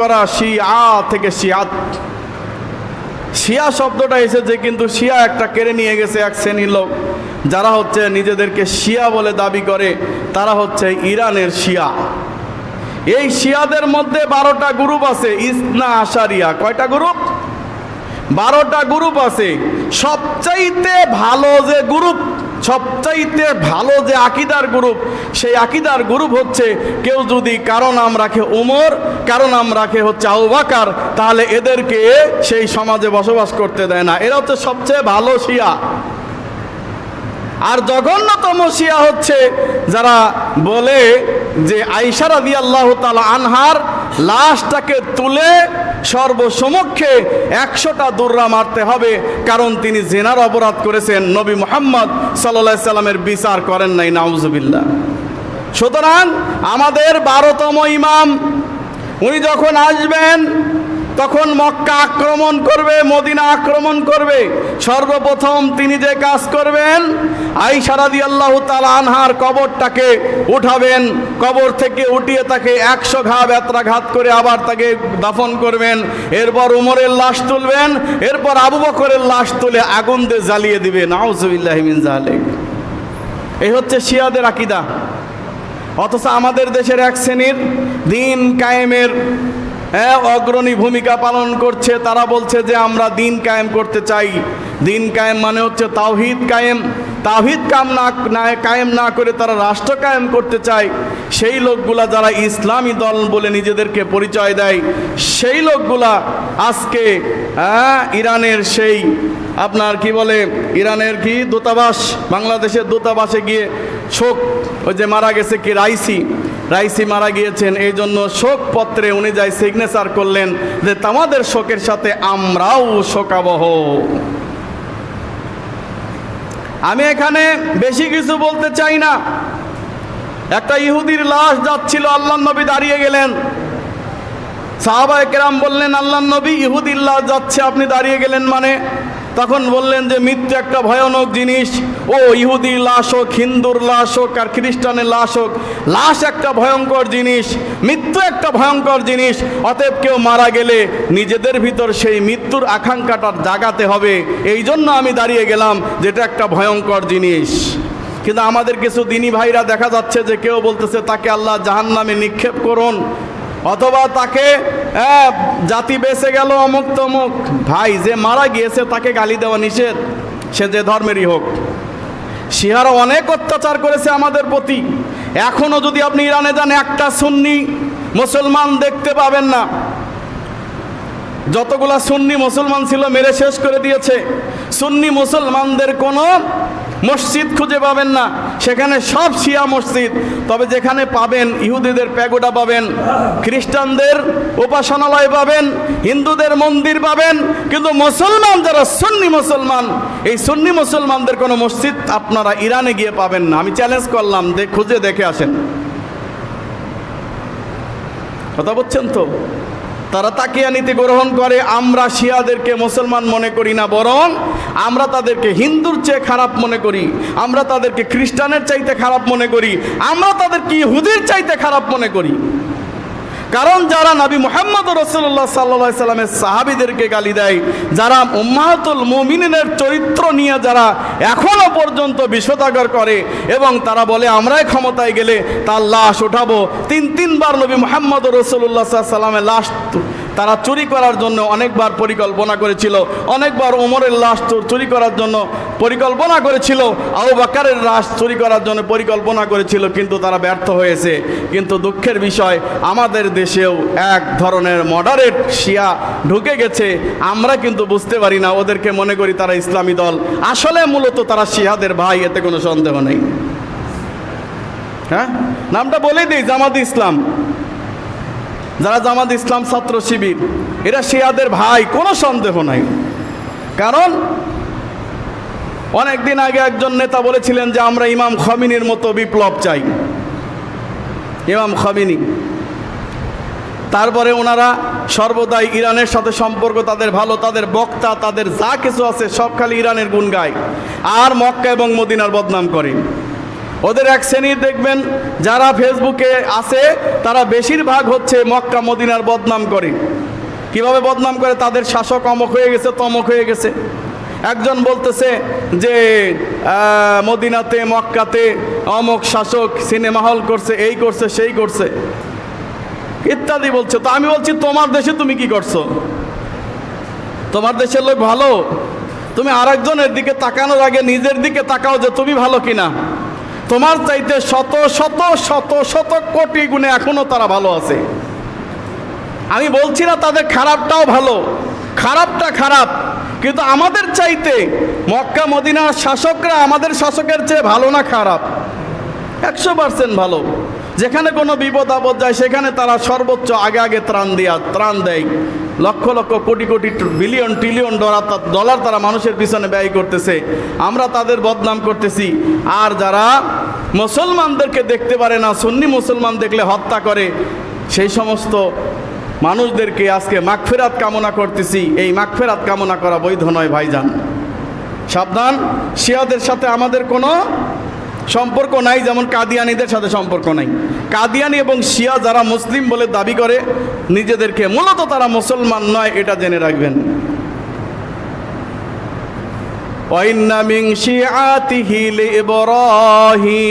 করা শিয়া থেকে শিয়াত শিয়া শব্দটা এসেছে কিন্তু শিয়া একটা কেড়ে নিয়ে গেছে এক শ্রেণির লোক। যারা হচ্ছে নিজেদেরকে শিয়া বলে দাবি করে, তারা হচ্ছে ইরানের শিয়া। এই শিয়াদের মধ্যে বারোটা গ্রুপ আছে, ইসনা আশারিয়া। কয়টা গ্রুপ? বারোটা গ্রুপ আছে। সবচাইতে ভালো যে গ্রুপ সবচাইতে ভালো যে আকিদার গ্রুপ, সেই আকিদার গ্রুপ হচ্ছে কেউ যদি কারও নাম রাখে উমর, কারও নাম রাখে হচ্ছে আউবাকার তাহলে এদেরকে সেই সমাজে বসবাস করতে দেয় না। এরা হচ্ছে সবচেয়ে ভালো শিয়া। আর জঘন্যতম শিয়া হচ্ছে যারা বলে যে আইসারা দিয়ে আল্লাহ তালা আনহার লাশটাকে তুলে সর্বসমক্ষে একশোটা দুর্রা মারতে হবে, কারণ তিনি জেনার অপরাধ করেছেন। নবী মোহাম্মদ সাল্লাহ সাল্লামের বিচার করেন নাই নাউজবিল্লা সুতরাং আমাদের বারোতম ইমাম, উনি যখন আসবেন তখন মক্কা আক্রমণ করবে, মদিনা আক্রমণ করবে। সর্বপ্রথম তিনি যে কাজ করবেন আই সারাদি আল্লাহ তালা আনহার কবরটাকে উঠাবেন, কবর থেকে উঠিয়ে তাকে একশো ঘা ব্যত্রাঘাত করে আবার তাকে দাফন করবেন। এরপর উমরের লাশ তুলবেন, এরপর আবু বকরের লাশ তুলে আগুন দিয়ে জ্বালিয়ে দিবে নাউজুবিল্লাহিমিন জালেক এই হচ্ছে শিয়াদের আকিদা। অথচ আমাদের দেশের এক শ্রেণির দিন কায়েমের হ্যাঁ অগ্রণী ভূমিকা পালন করছে। তারা বলছে যে আমরা দিন কায়েম করতে চাই। দিন কায়েম মানে হচ্ছে তাওহিদ কায়েম। তাহিদ কাম না, কায়েম না করে তারা রাষ্ট্র কায়েম করতে চায়। সেই লোকগুলা যারা ইসলামী দল বলে নিজেদেরকে পরিচয় দেয়, সেই লোকগুলা আজকে হ্যাঁ ইরানের সেই আপনার কি বলে, ইরানের কি দূতাবাস, বাংলাদেশের দূতাবাসে গিয়ে শোক, ওই যে মারা গেছে কি রাইসি রাইসি মারা গিয়েছেন, এই জন্য শোক পত্রে উনি যাই সিগনেচার করলেন যে তোমাদের শোকের সাথে আমরাও শোকাবহ। আমি এখানে বেশি কিছু বলতে চাই না। একটা ইহুদির লাশ যাচ্ছিল, আল্লাহ নবী দাঁড়িয়ে গেলেন। সাহাবা কেরাম বললেন, আল্লাহ নবী ইহুদির লাশ যাচ্ছে, আপনি দাঁড়িয়ে গেলেন মানে? তখন বললেন যে মৃত্যু একটা ভয়ানক জিনিস। ও ইহুদির লাশ হোক, হিন্দুর লাশ হোক, আর খ্রিস্টানের লাশ হোক, লাশ একটা ভয়ঙ্কর জিনিস, মৃত্যু একটা ভয়ঙ্কর জিনিস, অতএব কেউ মারা গেলে নিজেদের ভিতর সেই মৃত্যুর আকাঙ্ক্ষাটা জাগাতে হবে। এই জন্য আমি দাঁড়িয়ে গেলাম যেটা একটা ভয়ঙ্কর জিনিস। কিন্তু আমাদের কিছু দিনী ভাইরা দেখা যাচ্ছে যে কেউ বলতেছে, তাকে আল্লাহ জাহান্নামে নিক্ষেপ করুন। অথবা তাকে জাতি বেঁচে গেল অমুক তমুক। ভাই, যে মারা গিয়েছে তাকে গালি দেওয়া নিষেধ। সে যে ধর্মেরই হোক। শিহারা অনেক অত্যাচার করেছে আমাদের প্রতি। এখনও যদি আপনি ইরানে যান, একটা সুন্নি মুসলমান দেখতে পাবেন না। যতগুলা সুন্নি মুসলমান ছিল, মেরে শেষ করে দিয়েছে। সুন্নি মুসলমানদের কোনো মসজিদ খুঁজে পাবেন না। সেখানে সব শিয়া মসজিদ। তবে যেখানে পাবেন, ইহুদিদের প্যাগোডা পাবেন, খ্রিস্টানদের উপাসনালয় পাবেন, হিন্দুদের মন্দির পাবেন, কিন্তু মুসলমান যারা সুন্নি মুসলমান, এই সুন্নি মুসলমানদের কোনো মসজিদ আপনারা ইরানে গিয়ে পাবেন না। আমি চ্যালেঞ্জ করলাম যে খুঁজে দেখে আসেন। কথা বলছেন তো? তারা তাকিয়া নীতি গ্রহণ করে, আমরা শিয়াদেরকে মুসলমান মনে করি না বরং আমরা তাদেরকে হিন্দুর চেয়ে খারাপ মনে করি, আমরা তাদেরকে খ্রিস্টানের চাইতে খারাপ মনে করি, আমরা তাদেরকে ইহুদির চাইতে খারাপ মনে করি। কারণ যারা নবী মোহাম্মদ রসুল্লাহ সাল্লা সাল্লামের সাহাবিদেরকে গালি দেয়, যারা উম্মাহাতুল মুমিনের চরিত্র নিয়ে যারা এখনও পর্যন্ত বিষোদাগর করে এবং তারা বলে, আমরাই ক্ষমতায় গেলে তার লাশ উঠাবো। তিন, তিনবার নবী মোহাম্মদ রসুল্লাহ সাল্লামের লাশ তারা চুরি করার জন্য অনেকবার পরিকল্পনা করেছিল। অনেকবার ওমরের লাশ চুরি করার জন্য পরিকল্পনা করেছিল। আবু বাকারের লাশ চুরি করার জন্য পরিকল্পনা করেছিল, কিন্তু তারা ব্যর্থ হয়েছে। কিন্তু দুঃখের বিষয়, আমাদের দেশেও এক ধরনের মডারেট শিয়া ঢুকে গেছে। আমরা কিন্তু বুঝতে পারি না, ওদেরকে মনে করি তারা ইসলামী দল। আসলে মূলত তারা শিয়াদের ভাই, এতে কোনো সন্দেহ নেই। হ্যাঁ? নামটা বলেই দিই, জামাত ইসলাম। যারা জামাত ইসলাম ছাত্র শিবির, এরা শিয়াদের ভাই, কোনো সন্দেহ নাই। কারণ অনেক দিন আগে একজন নেতা বলেছিলেন যে আমরা ইমাম খমিনীর মতো বিপ্লব চাই। ইমাম খমিনী। তারপরে ওনারা সর্বদাই ইরানের সাথে সম্পর্ক, তাদের ভালো, তাদের বক্তা, তাদের যা কিছু আছে সব খালি ইরানের গুণ গায় আর মক্কা এবং মদিনার বদনাম করে। ওদের এক শ্রেণির দেখবেন, যারা ফেসবুকে আছে, তারা বেশিরভাগ হচ্ছে মক্কা, মদিনার বদনাম করে। কীভাবে বদনাম করে? তাদের শাসক অমক হয়ে গেছে, তমক হয়ে গেছে। একজন বলতেছে যে মদিনাতে, মক্কাতে অমক শাসক সিনেমা হল করছে, এই করছে, সেই করছে। ইত্যাদি বলছে। তো আমি বলছি, তোমার দেশে তুমি কি করছ? তোমার দেশের লোক ভালো? তুমি আরেকজনের দিকে তাকানোর আগে নিজের দিকে তাকাও যে তুমি ভালো কিনা। তোমার চাইতে শত শত শত শত কোটি গুণে এখনও তারা ভালো আছে। আমি বলছি না তাদের খারাপটাও ভালো। খারাপটা খারাপ। কিন্তু আমাদের চাইতে মক্কা, মদিনার শাসকরা আমাদের শাসকের চেয়ে ভালো না খারাপ? একশো পার্সেন্ট ভালো। যেখানে কোনো বিপদ আপদ যায়, সেখানে তারা সর্বোচ্চ আগে আগে ত্রাণ দিয়া, ত্রাণ দেয়। Lakh lakh, crore crore billion, trillion dollar dollar তারা মানুষের পিছনে ব্যয় করতেছে। আমরা তাদের বদনাম করতেছি। আর যারা মুসলমানদেরকে দেখতে পারে না, সুন্নি মুসলমান দেখলে হত্যা করে, সেই সমস্ত মানুষদেরকে আজকে মাগফেরাত কামনা করতেছি। এই মাগফেরাত কামনা করা বৈধ নয়, ভাইজান। সাবধান, শিয়াদের সাথে আমাদের কোনো সম্পর্ক নাই, যেমন কাদিয়ানিদের সাথে সম্পর্ক নাই। কাদিয়ানি এবং শিয়া যারা মুসলিম বলে দাবি করে, নিজেদেরকে মূলত তারা মুসলমান নয়, এটা জেনে রাখবেন। ওয়াইন্না মিং শিআতিহি লিইব্রাহিম